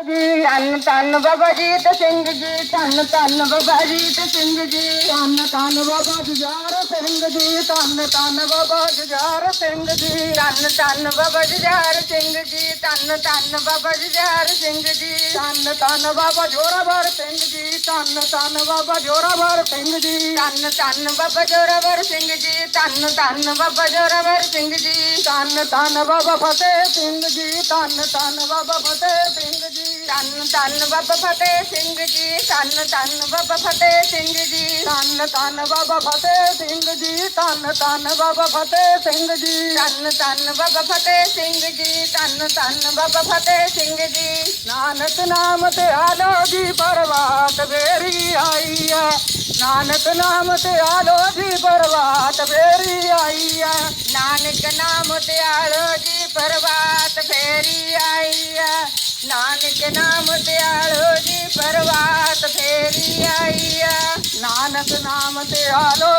ਜੀ ਅੰਨ ਧੰਨ ਬਾਬਾ ਜੀਤ ਸਿੰਘ ਜੀ ਧੰਨ ਧੰਨ ਬਾਬਾ ਜੀਤ ਸਿੰਘ ਜੀ ਅੰਨ ਧੰਨ ਬਾਬਾ ਜੁਝਾਰ ਸਿੰਘ ਜੀ ਧੰਨ ਧੰਨ ਬਾਬਾ ਜੁਝਾਰ ਸਿੰਘ ਜੀ ਧੰਨ ਧੰਨ ਬਾਬਾ ਜੁਝਾਰ ਸਿੰਘ ਜੀ ਧੰਨ ਧੰਨ ਬਾਬਾ ਜੁਝਾਰ ਸਿੰਘ ਜੀ ਧੰਨ ਧੰਨ ਬਾਬਾ ਜੋਰਾਵਰ ਸਿੰਘ ਜੀ ਧੰਨ ਧੰਨ ਬਾਬਾ ਜੋਰਾਵਰ ਸਿੰਘ ਜੀ ਧੰਨ ਧੰਨ ਬਾਬਾ ਜੋਰਾਵਰ ਸਿੰਘ ਜੀ ਧੰਨ ਧੰਨ ਬਾਬਾ ਜੋਰਾਵਰ ਸਿੰਘ ਜੀ ਧੰਨ ਧੰਨ ਬਾਬਾ ਫਤਿਹ ਸਿੰਘ ਜੀ ਧੰਨ ਧੰਨ ਬਾਬਾ ਫਤਿਹ ਸਿੰਘ ਜੀ ਧੰਨ ਧੰਨ ਬਾਬਾ ਫਤਿਹ ਸਿੰਘ ਜੀ, ਧੰਨ ਧੰਨ ਬਾਬਾ ਫਤਿਹ ਸਿੰਘ ਜੀ। ਧੰਨ ਧੰਨ ਬਾਬਾ ਫਤਿਹ ਸਿੰਘ ਜੀ, ਧੰਨ ਧੰਨ ਬਾਬਾ ਫਤਿਹ ਸਿੰਘ ਜੀ। ਧੰਨ ਧੰਨ ਬਾਬਾ ਫਤਿਹ ਸਿੰਘ ਜੀ, ਧੰਨ ਧੰਨ ਬਾਬਾ ਫਤਿਹ ਸਿੰਘ ਜੀ। ਨਾਨਕ ਨਾਮ ਤੇ ਆਲੋ ਜੀ ਪਰਵਾਤ ਵੇਰੀ ਆਈ ਹੈ ਨਾਨਕ ਨਾਮ ਤੇ ਆਲੋ ਜੀ ਪਰਵਾਤ ਵੇਰੀ ਆਈ ਹੈ ਨਾਨਕ ਨਾਮ ਤੇ ਆਲੋ ਜੀ ਪਰਵਾਤ ਫੇਰੀ ਆਈ ਹੈ ਨਾਨਕ ਨਾਮ ਤੇ ਜੀ ਪਰਵਾਤ ਫੇਰੀ ਆਈ ਹੈ ਨਾਨਕ ਨਾਮ ਤੇ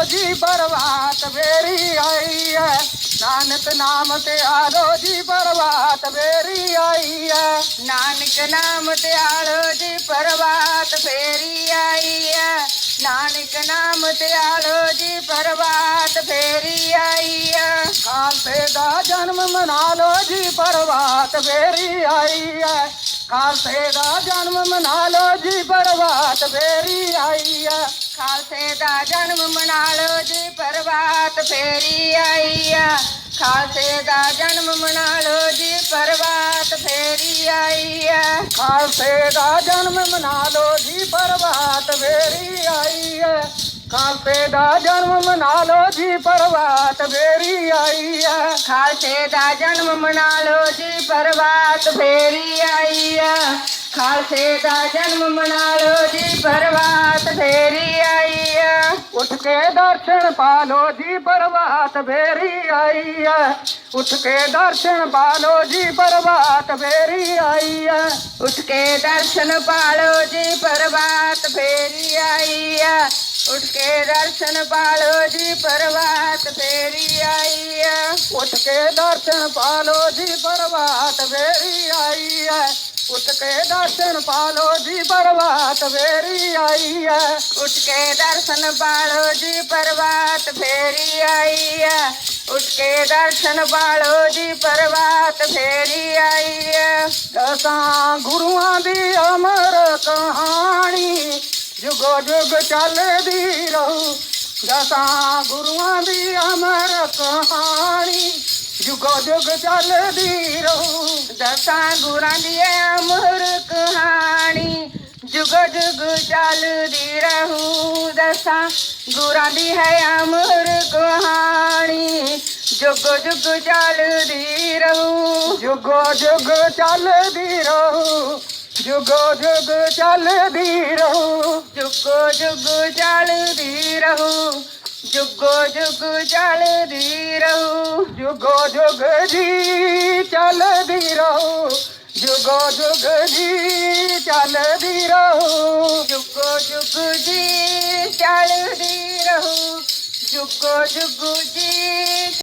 ਜੀ ਪਰਵਾਤ ਫੇਰੀ ਆਈ ਹੈ ਨਾਨਕ ਨਾਮ ਤੇ ਆਲੋ ਜੀ ਪਰਵਾਤ ਫੇਰੀ ਆਈ ਹੈ ਨਾਨਕ ਨਾਮ ਤੇ ਆਲੋ ਜੀ ਪਰਵਾਤ ਫੇਰੀ ਆਈ ਹੈ ਨਾਨਕ ਨਾਮ ਤੇ ਆਲੋ ਜੀ ਪਰਵਾਤ ਫੇਰੀ ਆਈ ਹੈ ਕਾਲਸੇ ਦਾ ਜਨਮ ਮਨਾ ਲੋ ਜੀ ਪਰਵਾਤ ਫੇਰੀ ਆਈ ਖਾਲਸੇ ਦਾ ਜਨਮ ਮਨਾ ਲੋ ਜੀ ਪਰਵਾਤ ਫੇਰੀ ਆਈ ਹੈ ਖਾਲਸੇ ਦਾ ਜਨਮ ਮਨਾ ਲੋ ਜੀ ਪਰਵਾਤ ਫੇਰੀ ਆਈ ਹੈ ਖਾਲਸੇ ਦਾ ਜਨਮ ਮਨਾ ਲੋ ਜੀ ਪਰਵਾਤ ਫੇਰੀ ਆਈ ਹੈ ਖਾਲਸੇ ਦਾ ਜਨਮ ਮਨਾ ਲੋ ਜੀ ਪਰਵਾਤ ਫੇਰੀ ਆਈ ਖਾਲਸੇ ਦਾ ਜਨਮ ਮਨਾ ਲੋ ਜੀ ਪਰਵਾਤ ਫੇਰੀ ਆਈ ਹੈ ਖਾਲਸੇ ਦਾ ਜਨਮ ਮਨਾ ਲੋ ਜੀ ਪਰਵਾਤ ਫੇਰੀ ਆਈ ਹੈ ਖਾਲਸੇ ਦਾ ਜਨਮ ਮਨਾ ਲੋ ਜੀ ਪਰਵਾਤ ਫੇਰੀ ਆਈ ਹੈ ਉੱਠ ਕੇ ਦਰਸ਼ਨ ਪਾ ਲੋ ਜੀ ਪਰਵਾਤ ਫੇਰੀ ਆਈ ਹੈ ਉੱਠ ਕੇ ਦਰਸ਼ਨ ਪਾ ਲੋ ਜੀ ਪਰਵਾਤ ਫੇਰੀ ਆਈ ਹੈ ਉੱਠ ਕੇ ਦਰਸ਼ਨ ਪਾ ਲੋ ਜੀ ਪਰਵਾਤ ਫੇਰੀ ਆਈ ਹੈ ਉੱਠ ਕੇ ਦਰਸ਼ਨ ਪਾਲੋ ਜੀ ਪਰਵਾਤ ਫੇਰੀ ਆਈ ਹੈ ਉੱਠ ਕੇ ਦਰਸ਼ਨ ਪਾਲੋ ਜੀ ਪਰਵਾਤ ਫੇਰੀ ਆਈ ਹੈ ਉੱਠ ਕੇ ਦਰਸ਼ਨ ਪਾਲੋ ਜੀ ਪਰਵਾਤ ਫੇਰੀ ਆਈ ਹੈ ਉੱਠ ਕੇ ਦਰਸ਼ਨ ਪਾਲੋ ਜੀ ਪਰਵਾਤ ਫੇਰੀ ਆਈ ਹੈ ਉੱਠ ਕੇ ਦਰਸ਼ਨ ਪਾਲੋ ਜੀ ਪਰਵਾਤ ਫੇਰੀ ਆਈ ਹੈ ਦਸਾਂ ਗੁਰੂਆਂ ਦੀ ਅਮਰ ਕਹਾਣੀ ਜੁਗੋ ਜੁਗ ਚੱਲਦੀ ਰਹੂ। ਦਸਾਂ ਗੁਰੂਆਂ ਦੀ ਅਮਰ ਕਹਾਣੀ। ਜੁਗੋ ਜੁਗ ਚੱਲਦੀ ਰਹੂ। ਦਸਾਂ ਗੁਰਾਂ ਦੀ ਅਮਰ ਕਹਾਣੀ। ਜੁਗੋ ਜੁਗ ਚੱਲਦੀ ਰਹੂ। ਦਸਾਂ ਗੁਰਾਂ ਦੀ ਹੈ ਅਮਰ ਕਹਾਣੀ। ਜੁਗੋ ਜੁਗ ਚੱਲਦੀ ਰਹੂ। ਜੁਗੋ ਜੁਗ ਚੱਲਦੀ ਰਹੂ। ਜੁਗੋ ਜੁਗ ਚੱਲਦੀ ਰਹੂ, ਜੁਗੋ ਜੁਗ ਚੱਲਦੀ ਰਹੂ, ਜੁਗੋ ਜੁਗ ਚੱਲਦੀ ਰਹੂ, ਜੁਗੋ ਜੁਗ ਜੀ ਚੱਲਦੀ ਰਹੂ, ਜੁਗੋ ਜੁਗ ਜੀ ਚੱਲਦੀ ਰਹੂ, ਜੁਗੋ ਜੁਗ ਜੀ ਚੱਲਦੀ ਰਹੂ, ਜੁਗੋ ਜੁਗ ਜੀ